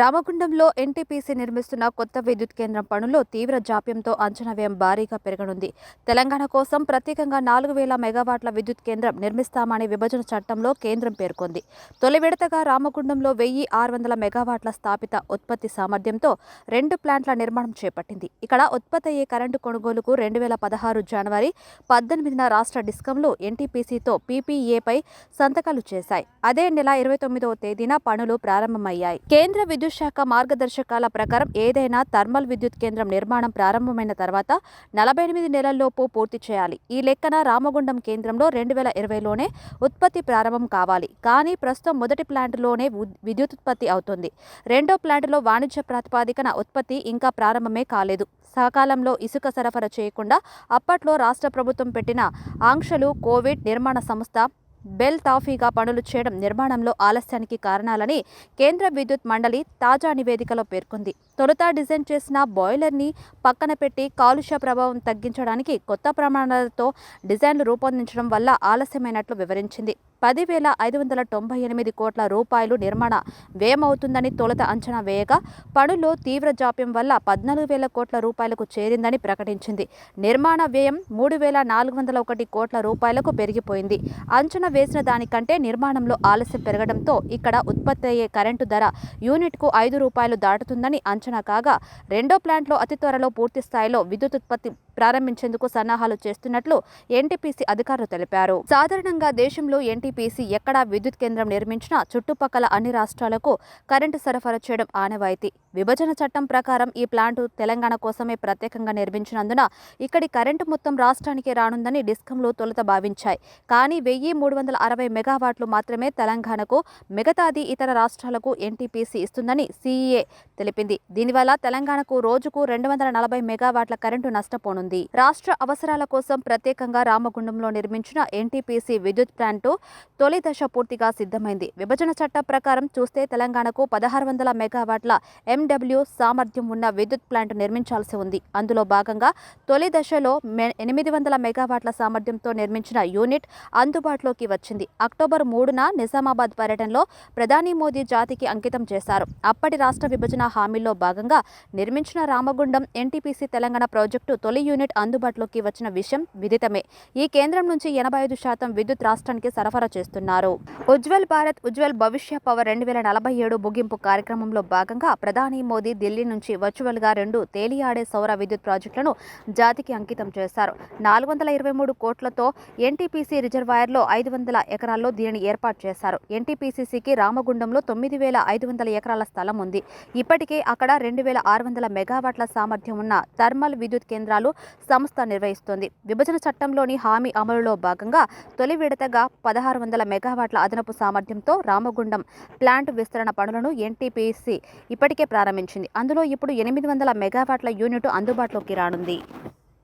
రామగుండంలో NTPC నిర్మిస్తున్న కొత్త విద్యుత్ కేంద్రం పనుల్లో తీవ్ర జాప్యంతో అంచనా వ్యయం భారీగా పెరగనుంది. తెలంగాణ కోసం ప్రత్యేకంగా నాలుగు వేల మెగావాట్ల విద్యుత్ కేంద్రం నిర్మిస్తామని విభజన చట్టంలో కేంద్రం పేర్కొంది. తొలి విడతగా రామగుండంలో వెయ్యి ఆరు వందల మెగావాట్ల స్థాపిత ఉత్పత్తి సామర్థ్యంతో రెండు ప్లాంట్ల నిర్మాణం చేపట్టింది. ఇక్కడ ఉత్పత్తి అయ్యే కరెంటు కొనుగోలుకు రెండు వేల పదహారు జనవరి పద్దెనిమిదిన రాష్ట్ర డిస్కంలు ఎన్టీపీసీతో పీపీఏపై సంతకాలు చేశాయి. అదే నెల ఇరవై తొమ్మిదవ తేదీన పనులు ప్రారంభమయ్యాయి. కేంద్ర విద్యుత్ విద్యుత్ శాఖ మార్గదర్శకాల ప్రకారం ఏదైనా థర్మల్ విద్యుత్ కేంద్రం నిర్మాణం ప్రారంభమైన తర్వాత నలభై ఎనిమిది నెలల్లోపు పూర్తి చేయాలి. ఈ లెక్కన రామగుండం కేంద్రంలో రెండు వేల ఇరవైలోనే ఉత్పత్తి ప్రారంభం కావాలి. కానీ ప్రస్తుతం మొదటి ప్లాంట్లోనే విద్యుత్ ఉత్పత్తి అవుతుంది. రెండో ప్లాంట్లో వాణిజ్య ప్రాతిపాదికన ఉత్పత్తి ఇంకా ప్రారంభమే కాలేదు. సకాలంలో ఇసుక సరఫరా చేయకుండా అప్పట్లో రాష్ట్ర ప్రభుత్వం పెట్టిన ఆంక్షలు కోవిడ్ నిర్మాణ సంస్థ బెల్ తాఫీగా పనులు చేయడం నిర్మాణంలో ఆలస్యానికి కారణాలని కేంద్ర విద్యుత్ మండలి తాజా నివేదికలో పేర్కొంది. తొలుత డిజైన్ చేసిన బాయిలర్ని పక్కన పెట్టి కాలుష్య ప్రభావం తగ్గించడానికి కొత్త ప్రమాణాలతో డిజైన్లు రూపొందించడం వల్ల ఆలస్యమైనట్లు వివరించింది. పదివేల ఐదు వందల తొంభై ఎనిమిది కోట్ల రూపాయలు నిర్మాణ వ్యయమవుతుందని తొలుత అంచనా వేయగా పనుల్లో తీవ్ర జాప్యం వల్ల పద్నాలుగు వేల కోట్ల రూపాయలకు చేరిందని ప్రకటించింది. నిర్మాణ వ్యయం మూడు వేల నాలుగు వందల ఒకటి కోట్ల రూపాయలకు పెరిగిపోయింది. అంచనా వేసిన దానికంటే నిర్మాణంలో ఆలస్యం పెరగడంతో ఇక్కడ ఉత్పత్తి అయ్యే కరెంటు ధర యూనిట్కు ఐదు రూపాయలు దాటుతుందని అంచనా కాగా రెండో ప్లాంట్లో అతి త్వరలో పూర్తి స్థాయిలో విద్యుత్ ఉత్పత్తి ప్రారంభించేందుకు సన్నాహాలు చేస్తున్నట్లు ఎన్టీపీసీ అధికారులు తెలిపారు. సాధారణంగా దేశంలో ఎన్టీపీసీ ఎక్కడా విద్యుత్ కేంద్రం నిర్మించినా చుట్టుపక్కల అన్ని రాష్ట్రాలకు కరెంటు సరఫరా చేయడం ఆనవాయితీ. విభజన చట్టం ప్రకారం ఈ ప్లాంటు తెలంగాణ కోసమే ప్రత్యేకంగా నిర్మించినందున ఇక్కడి కరెంటు మొత్తం రాష్ట్రానికి రానుందని డిస్కంలు తొలుత భావించాయి. కానీ వెయ్యి మూడు వందల అరవై మెగావాట్లు మాత్రమే తెలంగాణకు మిగతాది ఇతర రాష్ట్రాలకు ఎన్టీపీసీ ఇస్తుందని సీఈఏ తెలిపింది. దీనివల్ల తెలంగాణకు రోజుకు రెండు వందల నలభై మెగావాట్ల కరెంటు నష్టపోనుంది. రాష్ట్ర అవసరాల కోసం ప్రత్యేకంగా రామగుండంలో నిర్మించిన ఎన్టీపీసీ విద్యుత్ ప్లాంటు తొలి దశ పూర్తిగా సిద్ధమైంది. విభజన చట్టం ప్రకారం చూస్తే తెలంగాణకు పదహారు వందల మెగావాట్ల ఎండబ్ల్యూ సామర్థ్యం ఉన్న విద్యుత్ ప్లాంట్ నిర్మించాల్సి ఉంది. అందులో భాగంగా తొలి దశలో ఎనిమిది వందల మెగావాట్ల సామర్థ్యంతో నిర్మించిన యూనిట్ అందుబాటులోకి వచ్చింది. అక్టోబర్ మూడున నిజామాబాద్ పర్యటనలో ప్రధాని మోదీ జాతికి అంకితం చేశారు. అప్పటి రాష్ట్ర విభజన హామీల్లో భాగంగా నిర్మించిన రామగుండం ఎన్టీపీసీ తెలంగాణ ప్రాజెక్టు తొలి యూనిట్ అందుబాటులోకి వచ్చిన విషయం విదితమే. ఈ కేంద్రం నుంచి ఎనభై ఐదు శాతం విద్యుత్ రాష్ట్రానికి సరఫరా చేస్తున్నారు. ఉజ్వల్ భారత్ ఉజ్వల్ భవిష్య పవర్ రెండు వేల నలభై ఏడు ముగింపు కార్యక్రమంలో భాగంగా ప్రధాని మోదీ ఢిల్లీ నుంచి వర్చువల్గా రెండు తేలియాడే సౌర విద్యుత్ ప్రాజెక్టులను జాతికి అంకితం చేశారు. నాలుగు వందల ఇరవై మూడు కోట్లతో ఎన్టీపీసీ రిజర్వాయర్లో ఐదు వందల ఎకరాల్లో దీనిని ఏర్పాటు చేశారు. ఎన్టీపీసీసీకి రామగుండంలో తొమ్మిది వేల ఐదు వందల ఎకరాల స్థలం ఉంది. ఇప్పటికే అక్కడ రెండు వేల ఆరు వందల మెగావాట్ల సామర్థ్యం ఉన్న థర్మల్ విద్యుత్ కేంద్రాలు సంస్థ నిర్వహిస్తోంది. విభజన చట్టంలోని హామీ అమలులో భాగంగా తొలి విడతగా పదహారు వందల మెగావాట్ల అదనపు సామర్థ్యంతో రామగుండం ప్లాంట్ విస్తరణ పనులను ఎన్టీపీసీ ఇప్పటికే ప్రారంభించింది. అందులో ఇప్పుడు ఎనిమిది వందల మెగావాట్ల యూనిట్ అందుబాటులోకి రానుంది.